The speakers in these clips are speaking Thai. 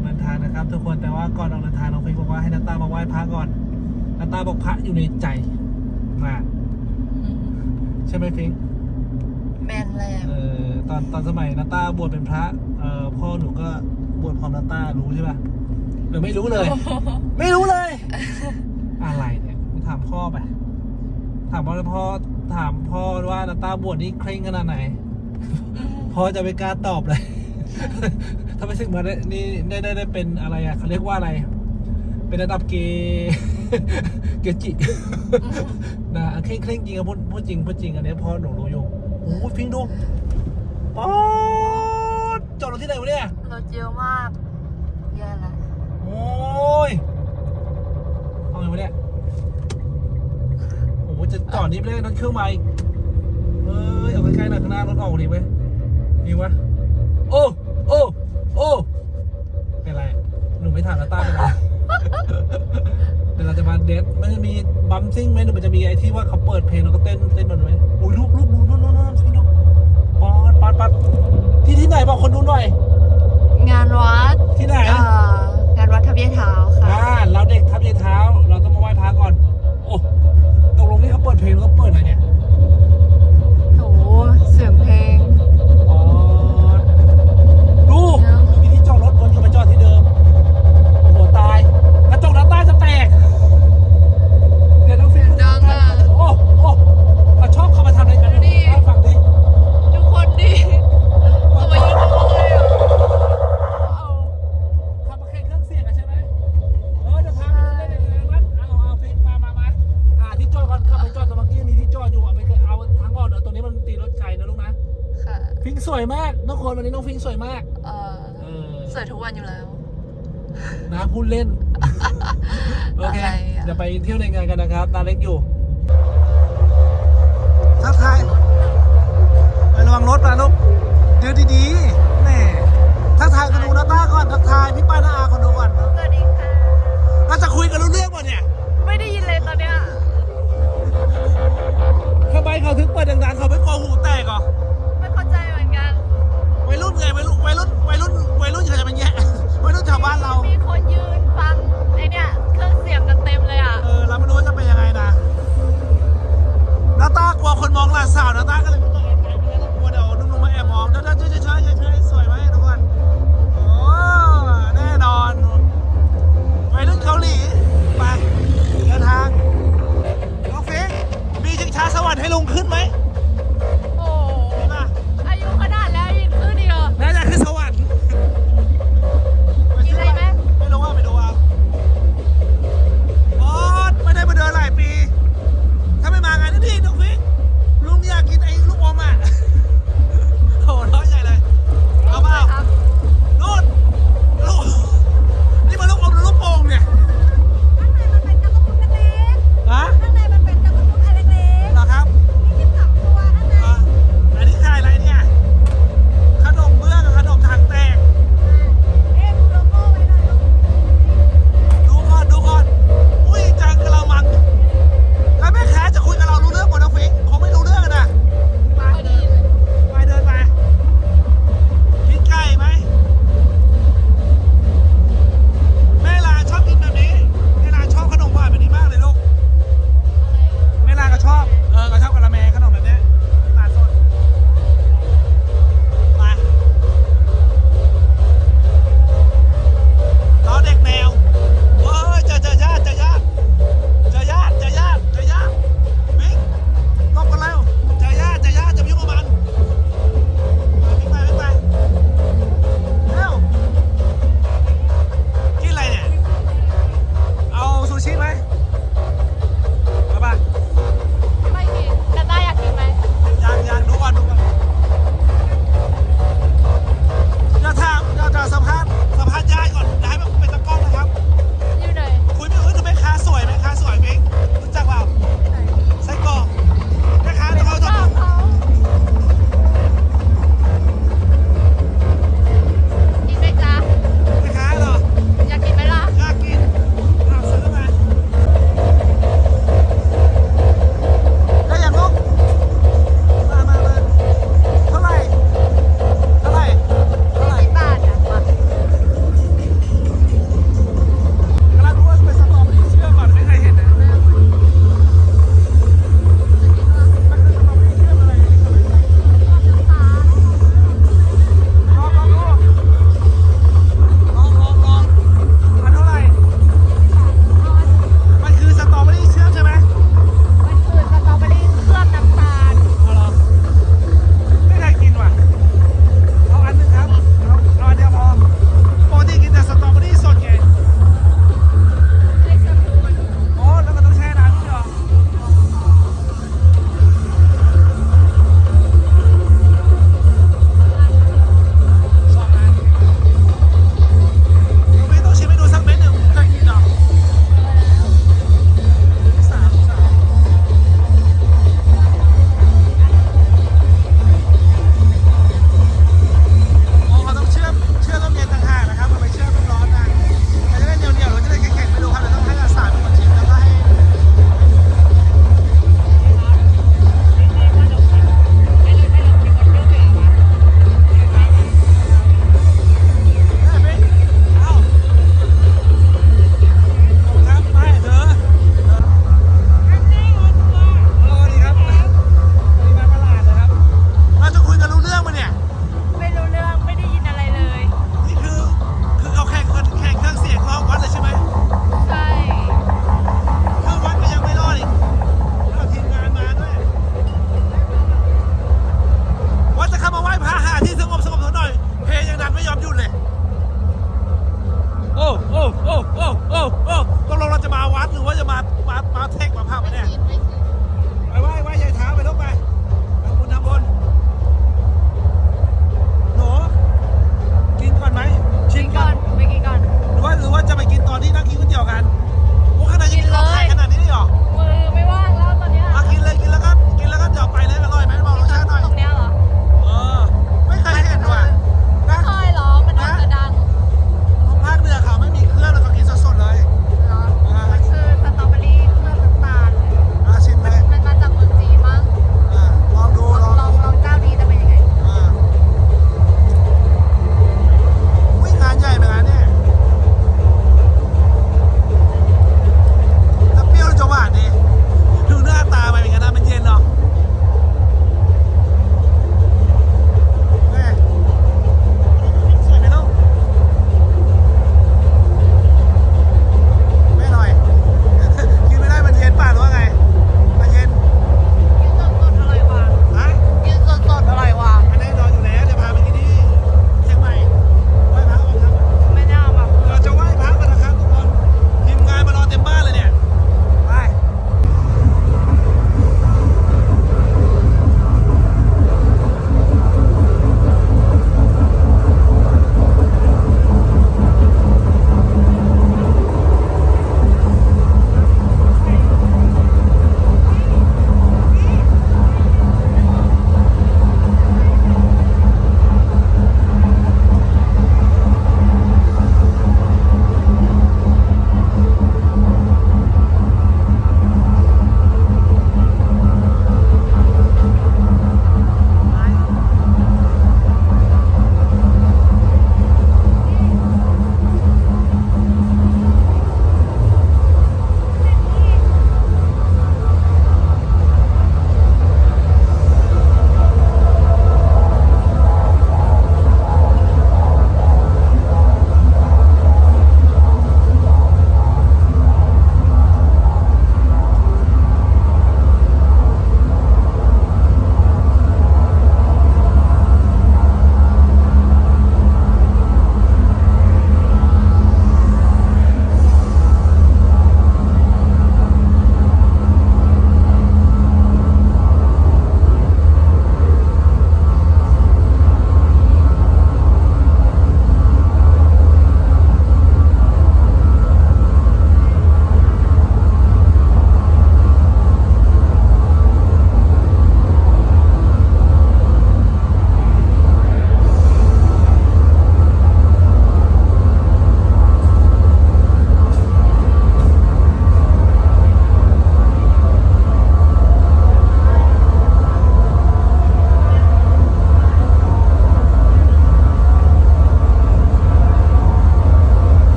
อกเดินทางนะครับ ทุกคนแต่ว่าก่อนออกเดินทางน้องฟิงบอกว่าให้นาตามาไหว้พระก่อนนาตาบอกพระอยู่ในใจมากใช่ไหมฟิงแมนแล้วเออตอนตอนสมัยนาตาบวชเป็นพระเอ่อพ่อหนูก็บวชพร้อมนาตารู้ใช่ป่ะหรือไม่รู้เลย ไม่รู้เลย อะไรเนี่ยถามพ่อไปถามพ่อพ่อถามพ่อว่านาตาบวชนี่เคร่งขนาดไหนพ่อจะไม่กล้าตอบเลย ถ้าไม่สึกมาได้นี่ได้ได้ได้เป็นอะไรอะเขาเรียกว่าอะไร เป็นระดับเกย์เกจินะเคร่งเคร่งจริงอะพูดพูดจริงพูดจริงอันนี้พ่อหนูรู้อยู่โอ้โหฟิงดูป๊อดจอดรถที่ไหนวะเนี่ยรถเยอะมากแย่ละโอ้ยเอาไงวะเนี่ยโอ้โหจะจอดนี่ไม่ได้รถเครื่องมาอีกเอ้ยเอาใกล้ๆหน่อยข้างหน้ารถออกดีไหมดีวะโอ้ โอ้ โอ้ เป็นไร หนูไม่ถามแล้วต้าเป็นไร เดี๋ยวเราจะมาเดทมันจะ มีบัมซิ่งไหมหรือมันจะมีไอ้ที่ว่าเขาเปิดเพลงแล้วก็เต้นเต้นมันไหมโอ้ยลูกลูกดูนู่นนู่นนู่นนู่นปอดปอดปอดที่ที่ไหนบอกคนดูหน่อย งานวัดที่ไหน เอ่องานวัดทับเยายเท้าค่ะ อ่าเราเด็กทับยายเท้า เราต้องมาไหว้พระก่อน โอ้ตกลงนี่เขาเปิดเพลงแล้วก็เปิดอะไรเนี่ย ฟิงสวยมากทุกคนวันนี้น้องฟิงสวยมากเอ่อเออสวยทุกวันอยู่แล้ว นะพูดเล่น โอเค อะไรอะเดี๋ยวไปเที่ยวในงานกันนะครับ ตาเล็กอยู่ ทักทายไประวังรถนะลูกเดี๋ยวดีๆแน่ทักทายคนดูนะต้าก่อน ทักทายพี่ป้าน้าอาคนดูก่อน สวัสดีค่ะ เราจะคุยกันรู้เรื่องหมดเนี่ยไม่ได้ยินเลยตอนเนี้ยทำไมเขาถึงเปิดดังๆเขาไม่กลัวหูแตกเหรอ สาวนะตาก็เลยต้องเอาม่งั้ลัวเดี๋ยช่มยช่วยช่วยสวยไหมทุกคนแน่นอนวัยรุ่นเกาหลีไปเดินทางน้องฟิมีชิงช้าสวรรค์ให้ลงขึ้นไหม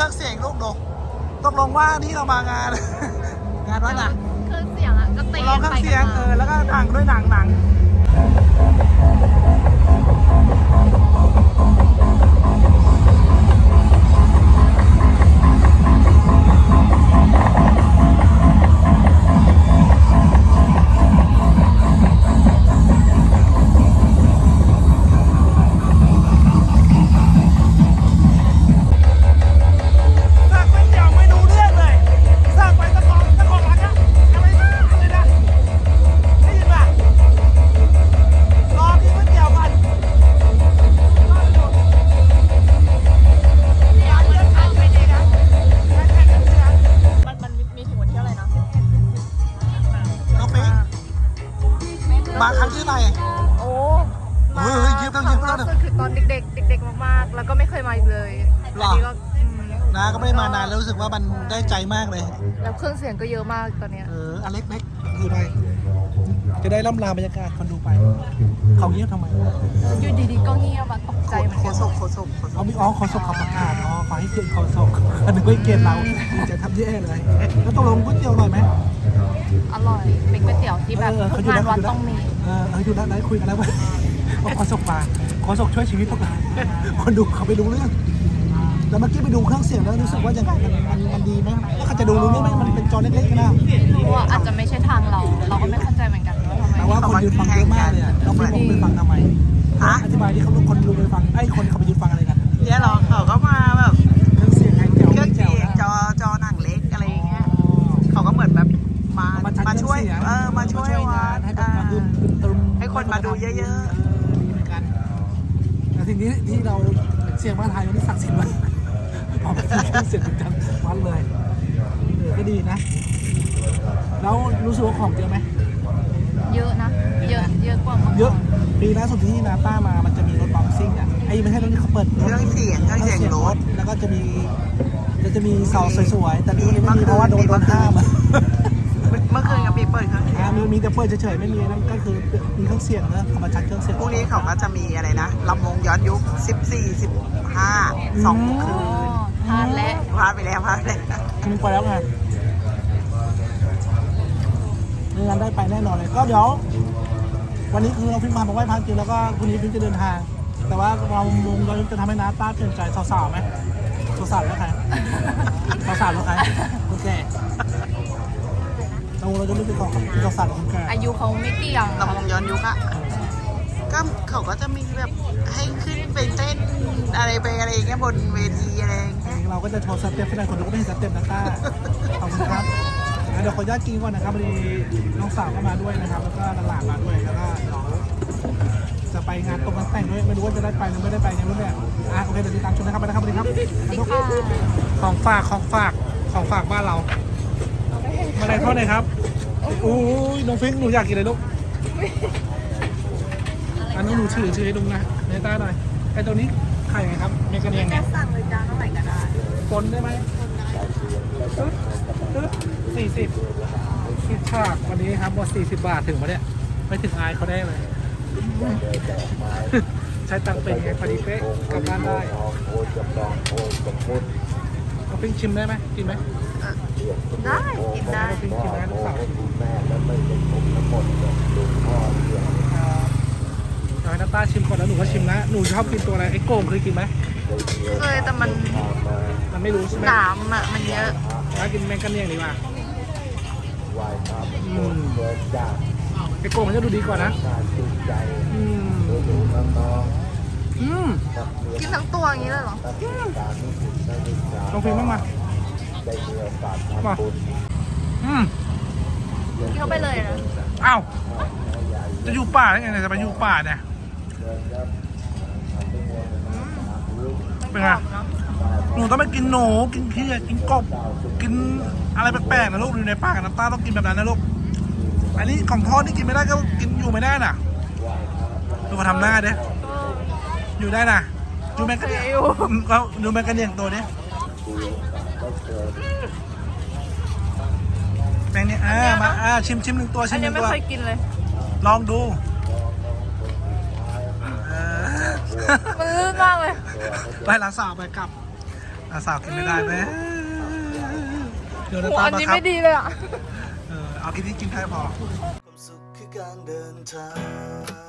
รื่องเสียงลูกดูตกลงว่าที่เรามางาน งานวัดน่ะเครื่องเสียงอะก็ตีร้องเครื่องเสียงเออแล้วก็หนังด้วยหนังหนัง ต้องยิ้มต้องครั้ล่าสุดคือตอนเด็กๆ เด็กๆ มากๆ แล้วก็ไม่เคยมาอีกเลยหรอนนี้ก็อืมนาก็ไม่ได้มานานแล้วรู้สึกว่ามันได้ใจมากเลย แล้วเครื่องเสียงก็เยอะมากตอนเนี้ย เอออเล็กเล็กคืออะไร จะได้ล่ำลาบรรยากาศคนดูไป เขาเงียบทำไมอยู่ดีๆก็เงียบอะตกใจเหมือนโคกันศกโคศกโคศเอากมีอ๋อขอส่งคำประกาศอ๋อขอให้เกียรติขอส่งอันนึกว่าเกียรติเราจะทำแย่เลย แล้วตกลงก๋วยเตี๋ยวอร่อยไหมอร่อยเป็นก๋วยเตี๋ยวที่แบบเออทุเขากอยู่งานแล้ววัดเขาอยู่แล้วต้องมี เออเอออยู่แล้วได้คุยกันแล้วว่าว่าขอส่งมาขอส่งช่วยชีวิตพวกเราคนดูเขาไปดูเรื่อง แล้วเมื่อกี้ไปดูเครื่องเสียงแล้วรู้สึกว่ายังไงมันมันมันดีไหมแล้วเขาจะดูรู้เรื่องไหมมันเป็นจอเล็กๆนะเพราะว่าอาจจะไม่ใช่ทางเรา เราก็ไม่เข้าใจเหมือนกันว่าทำไมแต่ว่าคนยืนฟังเยอะมากเลยอะเราไม่บอกไปฟังทำไมฮะอธิบายที่เขาลูกคนดูไปฟังไอ้ยคนเขาไปยืนฟังอะไรกันเนี่ยเหรอเขาก็มาแบบเครื่องเสียงไอ้แจ๋วเครื่องแจ๋เสีวยงนะ จอจอหนังเล็กอะไรอย่างเงี้ยเขาก็เหมือนแบบมามาจัดมาช่วยเครื่องสีงเออมาช่วยงานให้แบบอ่า มาดึมตึมตึมให้คนมาดูเยอะๆ ดีเหมือนกันแต่ทีนี้ที่เราเสียงมาไทยมันศักดิ์สิทธิ์มาก ออกมาที่เครื่องเสียงประจำวัดเลยเออก็ดีนะ แล้วรู้สึกว่าของเยอะไหม เยอะนะ เยอะ เยอะกว่าเมื่อก่นเยอะปีล่าสุดที่นาต้ามามันจะมีรถบัมซิ่งอะไอ้ไม่ใช่รถที่เขาเปิดเครื่องเสียงเครื่องเสียงรถ แล้วก็จะมีจะจะมีเสาสวยๆ แต่นี่ไม่มีเพราะว่าโดนโดนห้ามอะ เมื่อคืนก็มีเปิดเครื่อง เสียอ่างมีมีแต่เปิดเฉยๆไม่มีนั่นก็คือมีเครื่องเสียงนะเขามาชัดเครื่องเสียงพรุ่งนี้เขาก็จะมีอะไรนะลำวงย้อนยุค 14 15สองคือ๋อนทานและพลาดไปแล้วพลาดไปแล้วมึงไปแล้วไงไม่งั้นได้ไปแน่นอนเลยก็เดี๋ยว วันนี้คือเราพิมพ์มาบอกไหว้พระจริงแล้วก็พรุ่งนี้พิมพ์จะเดินทาง แต่ว่าเราวงเราจะทำให้น้าต้าเปลี่ยนใจสาวๆไหมสาวๆแล้วใครสาวๆแล้วใครโอเค เราเราจะไม่เป็นของสาวๆหรือคนแก่อายุเขาไม่เกี่ยงลำวงย้อนยุคอะก็เขาก็จะมีแบบให้ขึ้นไปเต้นอะไรไปอะไรอย่างเงี้ยบนเวทีอะไรอย่างเงี้ยเราก็จะโชว์สเต็ปให้ได้คนดูก็ไม่เห็นสเต็ปนะต้าขอบคุณครับงั้นเดี๋ยวขออนุญาตกินก่อนนะครับพอดีน้องสาวก็มาด้วยนะครับ แล้วก็หลานๆมาด้วยแล้วก็เดี๋ยวจะไปงานตรงงานแต่งด้วยไม่รู้ว่าจะได้ไปหรือไม่ได้ไปในรุ่นเนี่ยอะโอเคเดี๋ยวติดตามชมนะครับไปนะครับสวัสดีครับสิค่ะของฝากของฝากของฝากบ้านเรา มาไหนทอดหน่อยครับอู้ยน้องฟิงค์หนูอยากกินอะไรลูกอันนี้หนูถือถือให้ลุงนะในต้าหน่อยไอ้ตัวนี้ไข่ไงครับเมกะเนียงไงสั่งเลยจ้าเท่าไหร่ก็ได้ปนได้ไหมตึ๊ดตึ๊ดสี่สิบคิดฉากวันนี้ครับหมดสี่สิบบาทถึงปะเนี่ยไม่ถึงอายเขาได้เลย ใช้ตังค์เป็นไงพอดีเป๊ะกลับบ้านได้เอาปิ้งชิมได้ไหมกินไหม ได้กินได้เอาปิ้งชิมนะลูกสาวชิมครับเดี๋ยวให้น้าตาชิมก่อนแล้วหนูก็ชิมนะหนูชอบกินตัวอะไรไอ้โก่งเคยกินไหมเคยแต่มันมันไม่รู้ใช่ไหมหนามอะมันเยอะถ้ากินแมงกันเนียงดีกว่าอืมไอ้โกงมันจะดูดีกว่านะอืมอืมกินทั้งตัวอย่างนี้เลยเหรอลองฟิล์มบ้า งมามาอืมกินเข้าไปเลยนะอ้าวจะอยู่ป่าได้ไงเนี่ยจะไปอยู่ป่าเนี่ยเป็นไงกรอบเนาะหนูต้องไม่กินหนูกินเพี้ยกินกบกินอะไรแปลกๆนะลูกอยู่ในป่ากับน้ำตาต้องกินแบบนั้นนะลูกอันนี้ของทอดนี่กินไม่ได้ก็กินอยู่ไม่ได้น่ะดูเขาทำหน้าเด้อยู่ได้น่ะดูแมงกะเนียงเราดูแมงกะเนียงตัวนี้ แมงเนี่ยอ่ามาอ่าชิมชิมหนึ่งตัวชิอัมนหนี้นึ่งไม่ตัว เคยกินเลย ลองดูเออมันลื่นมากเลย ไปหลานสาวไปกลับเออาสาวกินไม่ได้ไหมเดี๋ยวโหน้าตาอันบังนี้คับไม่ดีเลยอะ เออเอากินที่กินได้พอ ความสุขคือการเดินทาง